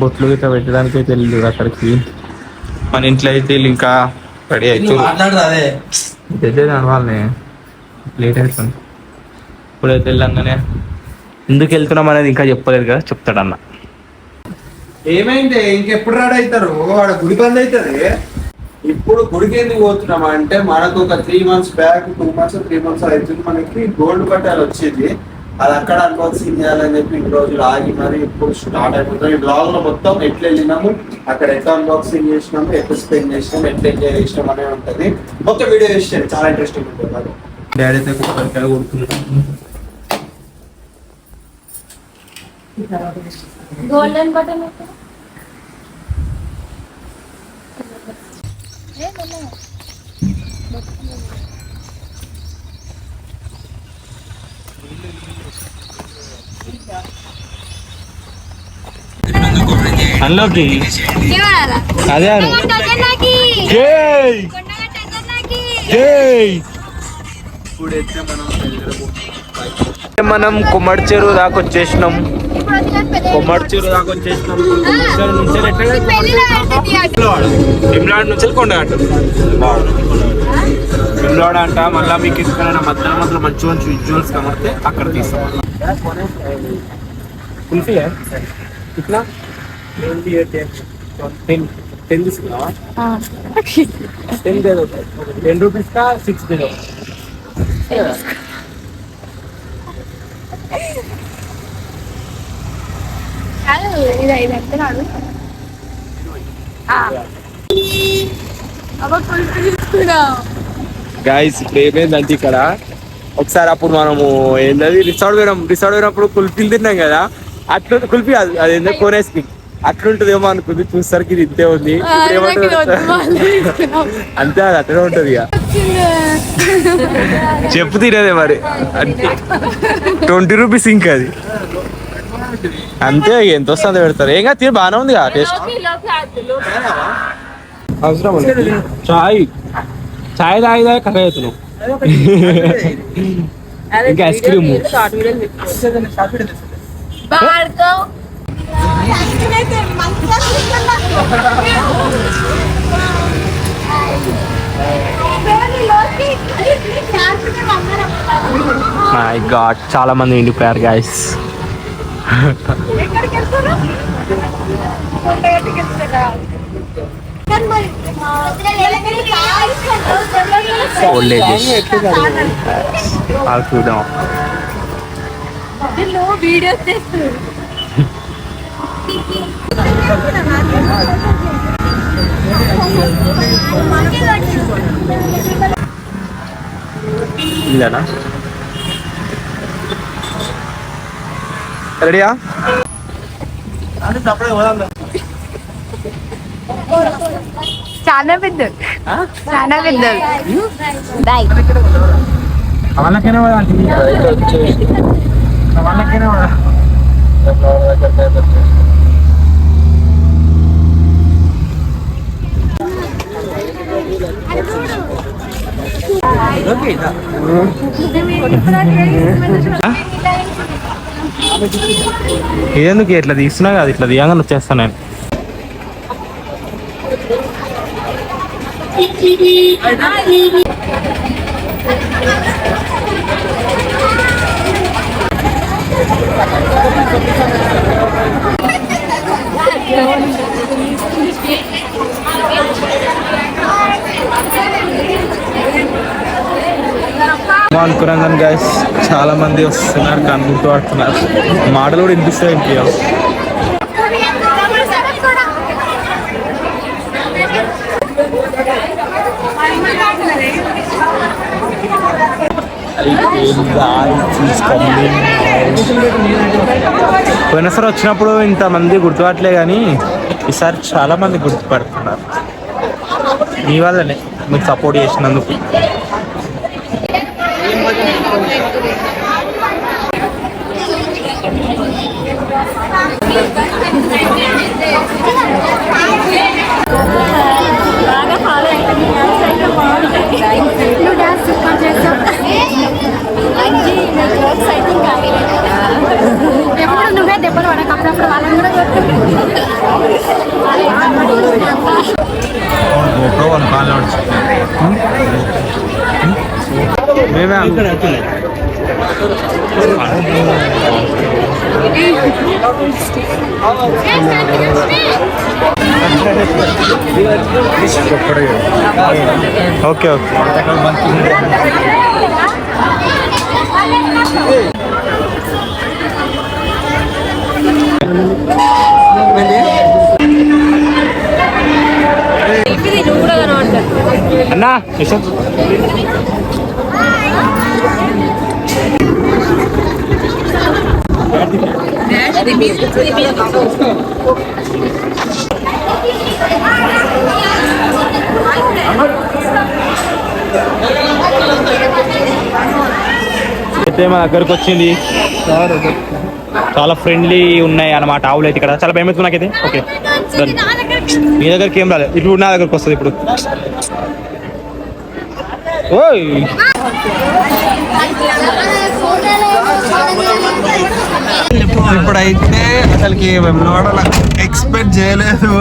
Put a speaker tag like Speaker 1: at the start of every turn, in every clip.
Speaker 1: బొట్లు గిట్లా పెట్టడానికి అయితే వెళ్ళలేదు అక్కడికి. మన ఇంట్లో అయితే వీళ్ళు ఇంకా రెడీ అవుతుంది ఇదైతే నడవాలి లేట్ అవుతుంది ఇప్పుడైతే వెళ్ళంగానే ఎందుకు వెళ్తున్నాం అనేది ఇంకా చెప్పలేదు కదా చెప్తాడు అన్న
Speaker 2: ఏమైంది? ఇంకెప్పుడు రాడు అవుతారు వాడు గుడి బంద్ అవుతుంది ఇప్పుడు గుడికి ఎందుకు పోతున్నాం అంటే మనకు ఒక three months back two months three months అవుతుంది మనకి. గోల్డ్ బట్టాలు వచ్చేది. అది అక్కడ అన్బాక్సింగ్ చేయాలని చెప్పి ఇన్ని రోజులు ఆగి మరి ఇప్పుడు స్టార్ట్ అయిపోతుంది. ఈ బ్లాగ్లో మొత్తం ఎట్లా వెళ్ళినాము అక్కడ ఎట్లా అన్బాక్సింగ్ చేసినాము ఎట్లా స్పెండ్ చేసినాము ఎట్లా ఎంజాయ్ చేసినాం అనేది ఉంటది. మొత్తం వీడియో చేసేది చాలా ఇంట్రెస్టింగ్ ఉంటుంది.
Speaker 1: డాడీ అయితే కొబ్బరికాయ కొడుతున్నాడు.
Speaker 3: గోల్డెన్ బటన్
Speaker 1: అందులోకి అదే అను. జై. జై. ఇప్పుడైతే మనం మనం కుమ్మడి చెరువు దాకా వచ్చేసినాం. కుమ్మడి చెరువు దాకా వచ్చేసినాం. చెరువు నుంచి కొండగట్టు. విమ్లాడ్ అంట మళ్ళీ మీకు ఎక్కడైనా మధ్యలో మధ్యలో మంచి మంచి విజువల్స్ కనబడితే అక్కడ తీస్తాం కుల్ఫీ ఇట్లా? టెన్ టెన్ తీసుకున్నావా? టెన్ దేదో టెన్ రూపీస్ కా సిక్స్ దేదో
Speaker 3: ఇది ఐదు అంటున్నాడు. అవ్వ కొలుపు తీసుకురా
Speaker 1: గాయస్ ఇప్పుడు ఏమైందంటే ఇక్కడ ఒకసారి అప్పుడు మనము ఏంటది రిసార్ట్ పోయినాం. రిసార్ట్ పోయినప్పుడు కుల్ఫీలు తిన్నాం కదా. అట్లా కుల్ఫీ అది అది ఏంటో కోన్ ఐస్ క్రీమ్ అట్లుంటదేమో అనుకుంది చూసరికి ఇది ఇంతే ఉంది. అంతే అది అట్లనే ఉంటది ఇక. చెప్పు తినేదే మరి. అంటే ట్వంటీ రూపీస్ ఇంకా అది. అంతే ఎంత వస్తుందో పెడతారు. ఏం కాదు తిని బాగానే ఉంది కదా టేస్ట్. అవసరం చాయ్. చాయ్ తాగి తాగి కథ అవుతున్నావు ఇంకా ఐస్ క్రీమ్. మై గాడ్ చాలా మంది ఇండిపోయారు గాయస్ ఓల్డ్ ఏజెస్ వాళ్ళు చూద్దాం
Speaker 3: వీడియోస్ చేస్తారు
Speaker 1: ఇదేనా రెడీయా
Speaker 3: చాలా పెద్ద చాలా పెద్ద బాయ్
Speaker 1: వాళ్ళకైనా వాళ్ళకైనా ఇదెందుకు ఇట్లా తీస్తున్నా కాదు ఇట్లా తీయంగానే వచ్చేస్తా నేను. అనుకున్నాం అనుకున్నాను గైస్ చాలా మంది వస్తున్నారు కానీ గుర్తుపడుతున్నారు మాటలు కూడా వినిపిస్తాయి ఇంకే పోయినసారి వచ్చినప్పుడు ఇంతమంది గుర్తుపట్టలే కానీ ఈసారి చాలా మంది గుర్తుపడుతున్నారు. మీ వల్లనే మీకు సపోర్ట్ చేసినందుకు.
Speaker 3: బాగా ఫాలో అవుతుంది డాన్స్ అయితే బాగుంటుంది నువ్వు డాన్స్ సూపర్ చేస్తావు మంచి అయితే ఇంకా ఎప్పుడు నువ్వే దెబ్బలు పడక అప్పుడప్పుడు వాళ్ళని కూడా
Speaker 1: ఓకే ఓకే అన్నా యశోద్ అయితే మా దగ్గరకు వచ్చింది. చాలా ఫ్రెండ్లీ ఉన్నాయి అన్నమాట ఆవులు అయితే ఇక్కడ. చాలా భయం అవుతుంది నాకైతే. ఓకే మీ దగ్గరికి ఏం రాలేదు. ఇప్పుడు నా దగ్గరకు వస్తుంది ఇప్పుడు. ఓయ్!
Speaker 2: ఇప్పుడైతే అసలుకి వెమ్లవాడ ఎక్స్పెక్ట్ చేయలేదు.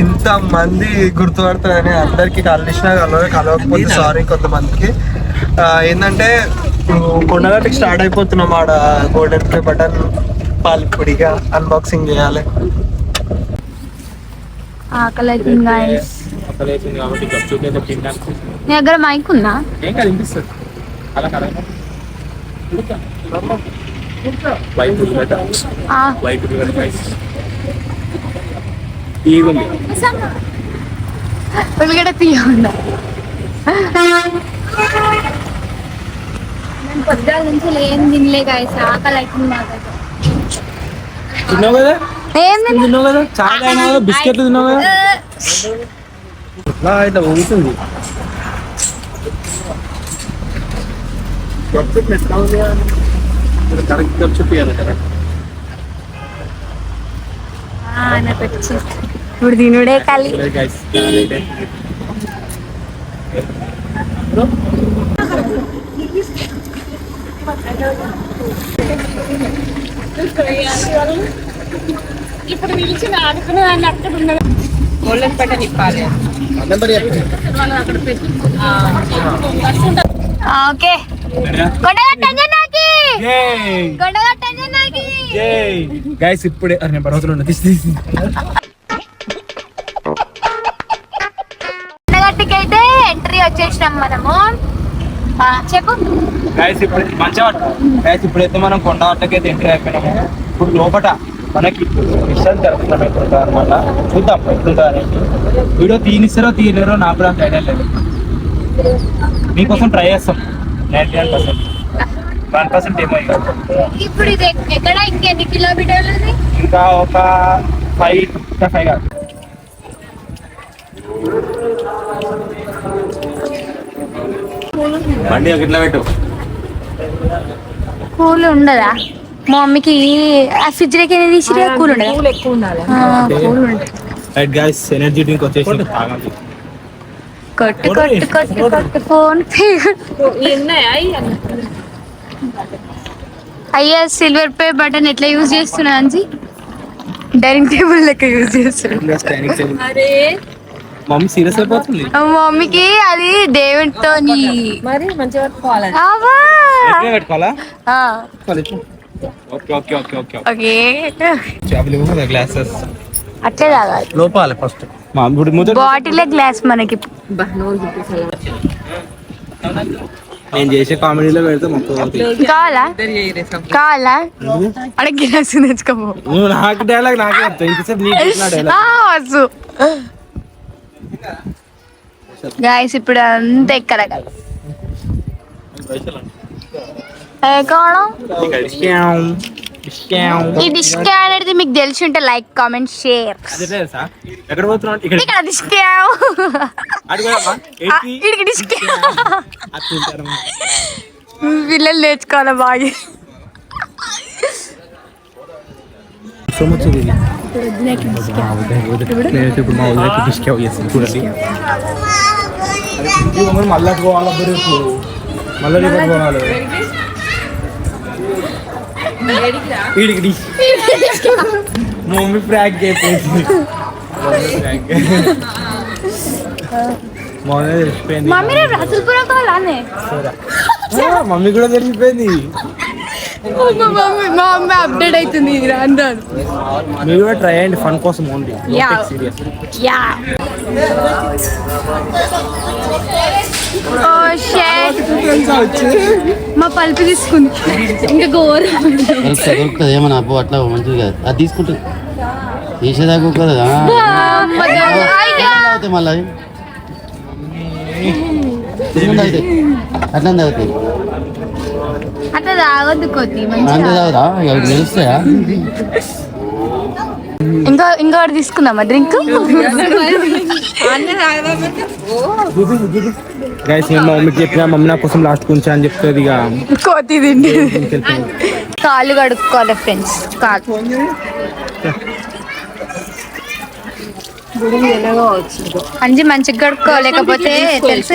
Speaker 2: ఇంత మంది గుర్తుపడతారని అందరికి కలిసినా కలవ కలవకపోతే సారీ కొంతమందికి. ఏంటంటే కొండగట్టుకి స్టార్ట్ అయిపోతున్నాం ఆడ గోల్డెన్ ప్లే బటన్ పాల్పొడిగా అన్బాక్సింగ్ చేయాలి.
Speaker 3: ఆకలి అవుతుంది గాయస్
Speaker 1: కాబట్టి గప్చుప్ అయితే తినడానికి
Speaker 3: నీ దగ్గర మైక్ ఉందా?
Speaker 1: రైస్ ఈగుంది
Speaker 3: ఉల్లిగడ్డ తీయకుండా నేను పొద్దుగాల నుంచి ఏం తినలే గాయస్ ఆకలి అవుతుంది నాకైతే
Speaker 1: తిన్నావు కదా?
Speaker 3: ఏం తిన్నా?
Speaker 1: తిన్నావు కదా? చాలా అయినా కదా? బిస్కెట్లు తిన్నావు కదా? ఇట్లా ఊగుతుంది. కదా
Speaker 3: ఆ, నాకు వచ్చి ఇప్పుడు తినుడే కలి
Speaker 1: గైస్
Speaker 3: ఇప్పుడు నిలిచి ఆడుకునే దాన్ని అక్కడ ఉన్నది ఓకే కొండగట్టంజనాకి కొండగట్టంజనాకి
Speaker 1: గైస్ ఇప్పుడే నేను పర్వతంలో ఉన్నా. తీసి
Speaker 3: అయితే ఎంట్రీ వచ్చేసినాం మనము. చెప్పు.
Speaker 1: గైస్ ఇప్పుడు మంచిగా గైస్ ఇప్పుడైతే మనం కొండ ఆటకైతే ఎంటర్ అయిపోయినాము ఇప్పుడు లోపట మనకి మిషన్ జరుగుతున్నాం ఎప్పుడు అనమాట చూద్దాం అనేది. వీడియో తీనిస్తారో తీయలేరో నాకు కూడా ఐడియా లేదు. మీకోసం ట్రై చేస్తాం. Ninety nine percent one percent ఏమో.
Speaker 3: ఇప్పుడు ఇది ఎక్- ఎక్కడ ఇంకెన్ని కిలోమీటర్లు
Speaker 1: ఇంకా ఒక ఫైవ్ ఇంకా ఫైవ్ కాదు. బండి ఇట్లా పెట్టు.
Speaker 3: కూల్ ఉండదా? మా మమ్మీకి ఆ ఫ్రిడ్జ్లోకి తీసిరే కూల్ ఉండదా? కూల్ ఎక్కువ ఉండాలి. Cool
Speaker 1: right guys energy drink వచ్చేసి తాగండి.
Speaker 3: కొట్టు కొట్టు. కొట్టు కొట్టు ఫోన్ అయ్యా సిల్వర్ పే బటన్ ఎట్లా యూజ్ చేస్తున్నా అంజీ? డైనింగ్ టేబుల్ లెక్క యూజ్ చేస్తున్నా.
Speaker 1: మమ్మీ సీరియస్ అయిపోతుంది.
Speaker 3: మా మమ్మీకి అది దేవుడితో
Speaker 4: మరి మంచిగా పట్టుకోవాలి
Speaker 1: ఎట్లా పెట్టుకోవాలా?
Speaker 3: ఆ,
Speaker 1: okay okay okay okay
Speaker 3: okay.
Speaker 1: చేపలు ఇవ్వు కదా గ్లాసెస్
Speaker 3: అట్లే తాగాలి.
Speaker 2: లోపాలి ఫస్ట్
Speaker 3: బాటిలే గ్లాస్ మనకి.
Speaker 1: నేను చేసే కామెడీలో పెడితే
Speaker 3: కావాలా? కావాలా? గ్లాస్ తెచ్చుకోపో.
Speaker 1: నువ్వు నాకు డైలాగ్ నాకే చెప్తావు ఇంతసేపు నీకు
Speaker 3: గాయస్ ఇప్పుడు అంతా ఎక్కడ ఈ డిస్క్ అనేది మీకు తెలిసి ఉంటే లైక్ కామెంట్ షేర్
Speaker 1: ఎక్కడ పోతున్నావు ఇక్కడ
Speaker 3: ఇక్కడ డిస్క్ ఇక్కడికి పిల్లలు నేర్చుకోవాలి బాగా
Speaker 1: నేనైతే ఇప్పుడు మా చేస్తాను చూడండి మళ్ళీ పోవాలి మా మమ్మీ ప్రాంక్ అయిపోయింది. మమ్మీ తెలిసిపోయింది.
Speaker 3: మమ్మీ
Speaker 1: కూడా తెలిసిపోయింది.
Speaker 3: మా మమ్మీ మా మమ్మీ అప్డేట్ అవుతుంది ఇది రాను
Speaker 1: మీరు కూడా ట్రై అయ్యండి ఫన్ కోసం ఓన్లీ
Speaker 3: యా ఓ షేట్ మా పల్పు తీసుకుంది. ఇంకా
Speaker 5: దొరుకుతుంది ఏమన్నా అబ్బో అట్లా మంచిది కాదు. అది తీసుకుంటే. తీసేదాకా
Speaker 3: అమ్మ.
Speaker 5: తాగుతాయి మళ్ళీ అట్లా తాగుతాయి
Speaker 3: అట్లా తాగొద్దు కొద్ది
Speaker 5: ఇక
Speaker 3: తీసుకుందామా డ్రింక్?
Speaker 1: గైస్ నేను మా మమ్మీకి చెప్పిన మమ్మీ నా కోసం లాస్ట్ కొంచెం అని చెప్తుంది ఇక.
Speaker 3: కోతి తిండి. కాళ్ళు కడుక్కోవాలి ఫ్రెండ్స్ కాలు అంజి మంచిగా కడుక్కోలేకపోతే తెలుసు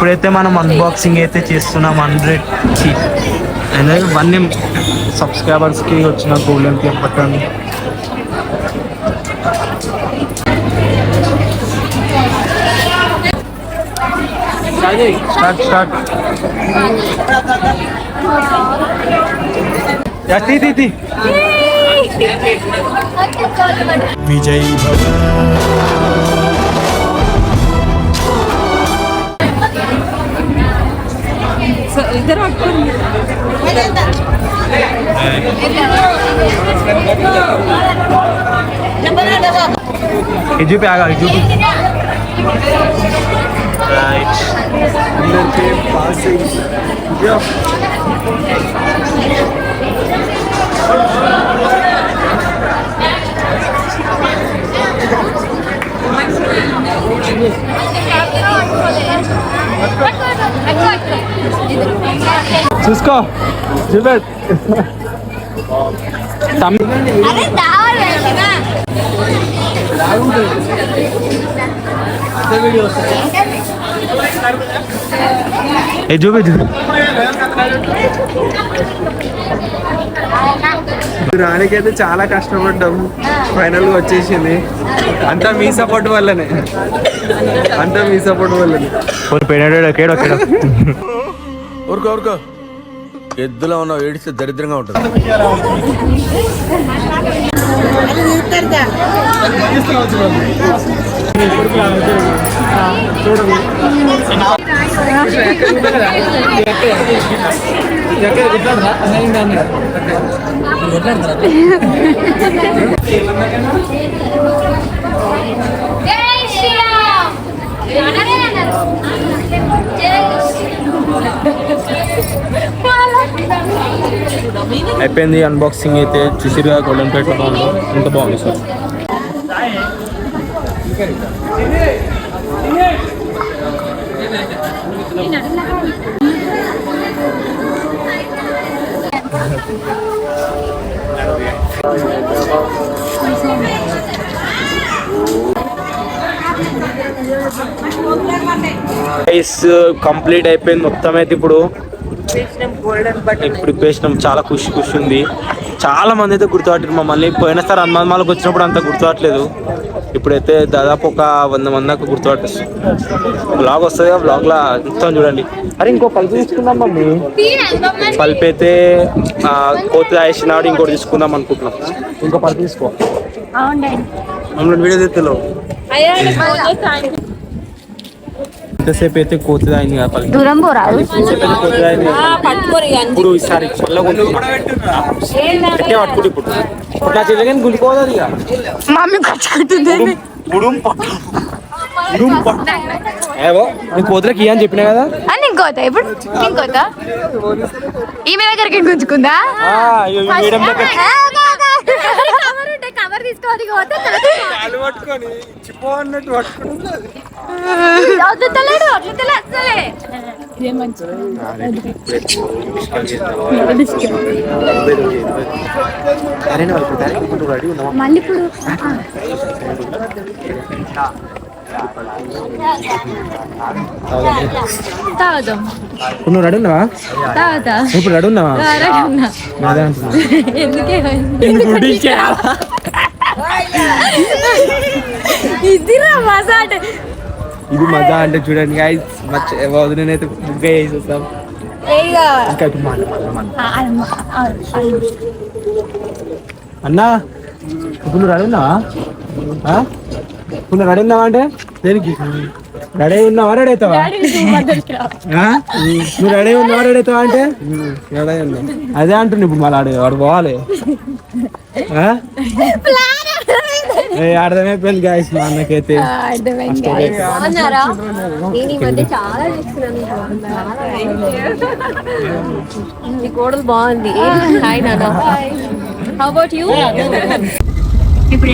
Speaker 1: ఇప్పుడైతే మనం అన్బాక్సింగ్ అయితే చేస్తున్నాం హండ్రెడ్ అనేది వన్ ఎం సబ్స్క్రైబర్స్కి వచ్చిన golden play button start start తీ తీ తీ
Speaker 4: సో ఇద్దరు పట్టుకోండి
Speaker 1: ఇది చూపి ఆగా ఇది చూపి రైట్ చూసుకో చూపే తమ్-
Speaker 3: దావాలి
Speaker 1: ఏ చూపి
Speaker 2: రానికైతే చాలా కష్టపడ్డాం. ఫైనల్గా వచ్చేసింది. అంతా మీ సపోర్ట్ వల్లనే. అంతా మీ సపోర్ట్ వల్లనే.
Speaker 1: కేడో
Speaker 6: ఊరుకో ఊరుకో. ఎద్దులో ఉన్న ఏడిస్తే దరిద్రంగా ఉంటుంది.
Speaker 3: జై శ్రీరామ్. అననే అన్నారు
Speaker 1: అయిపోయింది అన్బాక్సింగ్ అయితే. చూసిరుగా గోల్డెన్ ప్లేట్ బాగుంది? ఎంత బాగుంది సార్? కంప్లీట్ అయిపోయింది. మొత్తం అయితే ఇప్పుడు ఇప్పుడు పేసినాం చాలా ఖుషి ఖుషి ఉంది చాలా మంది అయితే గుర్తుపట్టారు మమ్మల్ని. పోయినసారి హనుమాన్మాలకు వచ్చినప్పుడు అంత గుర్తుపట్టలేదు. ఇప్పుడైతే దాదాపు ఒక వంద మంది దాకా గుర్తుపట్టచ్చు బ్లాగ్ వస్తుంది బ్లాగ్ లా మొత్తం చూడండి. అరే ఇంకో పల్పు తీసుకుందాం మమ్మీ. పల్పు అయితే కోతి వేసినాడు ఇంకోటి తీసుకుందాం అనుకుంటున్నాం. ఇంకో పల్పు తీసుకో. మమ్మల్ని వీడియో తెత్తలో ఎంతసేపు అయితే కోతి అయింది కదా
Speaker 3: దూరం పోరాదు.
Speaker 1: ఇప్పుడు ఈసారి గట్టిగా పట్టుకుంటు ఇప్పుడు. ఇక.
Speaker 3: మమ్మీ
Speaker 1: ఏవో నీ కోతులకి ఇయ్య అని చెప్పినా కదా?
Speaker 3: అని ఇంకోత ఇప్పుడు ఇంకోత ఈమె దగ్గరికి గుంజుకుందా? కవర్ తీసుకోవాలి వదులుతలేడు వదులుతలే అసలే
Speaker 1: అరే వాళ్ళు పెట్టాలి రెడీ ఉన్నావా
Speaker 3: మళ్ళీ ఇప్పుడు తాగుదాం
Speaker 1: ఇప్పుడు నువ్వు రెడీ ఉన్నావా?
Speaker 3: తాగుతా
Speaker 1: ఇప్పుడు రెడీ ఉన్నావా అదే అంటున్నా
Speaker 3: ఎందుకే ఇదిరా మసాట్
Speaker 1: ఇది మజా అంటే చూడండి గాయస్ మచ్చ వదినైతే బుగ్గ వేసేస్తాం ఇంకా అన్నా ఇప్పుడు నువ్వు రెడీ ఉన్నావా? ఆ? ఇప్పుడు నువ్వు రెడీ ఉన్నావా అంటే? దేనికి? రెడీ ఉన్నావా రెడీ అవుతావా? ఆ? నువ్వు రెడీ ఉన్నావా రెడీ అవుతావా అంటే? రెడీ ఉన్నా. అదే అంటుంది ఇప్పుడు మళ్ళీ ఆడు వాడు పోవాలి. అర్థమైపోయింది గాయస్ మా అన్నకైతే
Speaker 4: ఈ కోడలు బాగుంది. హాయ్ నాన్న. హౌ అబౌట్ యూ
Speaker 3: ఇప్పుడు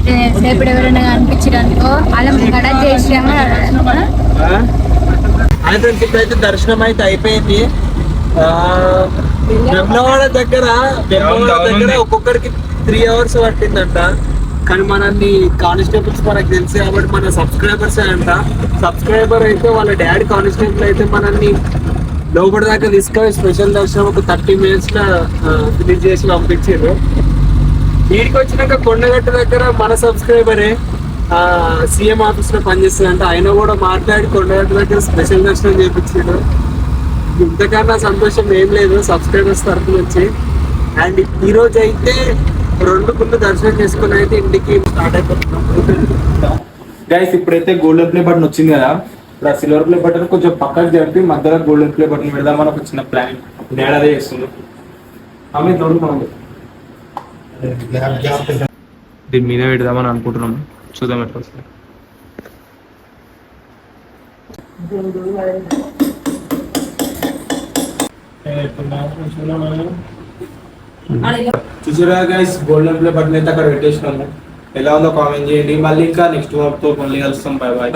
Speaker 3: ఎవరైనా కనిపించారు అనుకో అలా గడ చేసాము
Speaker 2: అయితే దర్శనం అయితే అయిపోయింది. వెమ్లవాడ దగ్గర వెమ్లవాడ దగ్గర ఒక్కొక్కరికి త్రీ అవర్స్ పట్టిందంట. కానీ మనల్ని కానిస్టేబుల్స్ మనకు తెలుసు కాబట్టి మన సబ్స్క్రైబర్స్ అంట. సబ్స్క్రైబర్ అయితే వాళ్ళ డాడీ కానిస్టేబుల్ అయితే మనల్ని లోపల దాకా తీసుకొని స్పెషల్ దర్శనం ఒక థర్టీ మినిట్స్లో ఫినిష్ చేసి పంపించారు. వీడికి వచ్చినాక కొండగట్టు దగ్గర మన సబ్స్క్రైబరే సీఎం ఆఫీస్లో పనిచేస్తుందంట. ఆయన కూడా మాట్లాడి కొండగట్టు దగ్గర స్పెషల్ దర్శనం చేయించాడు ఇంతకన్నా సంతోషం ఏం లేదు సబ్స్క్రైబర్స్ తరఫు నుంచి అండ్ ఈరోజు అయితే రెండు గుళ్ళు దర్శనం చేసుకుని అయితే ఇంటికి స్టార్ట్ అయిపోతున్నాం.
Speaker 1: గైస్ ఇప్పుడైతే గోల్డెన్ ప్లే బటన్ వచ్చింది కదా. ఇప్పుడు ఆ సిల్వర్ ప్లే బటన్ కొంచెం పక్కకు జరిపి మధ్యలో గోల్డెన్ ప్లే బటన్ పెడదామని ఒక చిన్న ప్లాన్ నేను అదే చేస్తుంది ఆమె తోడు మనం దీని మీద పెడదామని అనుకుంటున్నాం. చూద్దాం ఎట్లా వస్తుంది. చూసారా గైస్ గోల్డెన్ ప్లే బటన్ అయితే అక్కడ పెట్టేసినాము. ఎలా ఉందో కామెంట్ చేయండి. మళ్ళీ ఇంకా నెక్స్ట్ వర్క్తో మళ్ళీ కలుస్తాం. Bye bye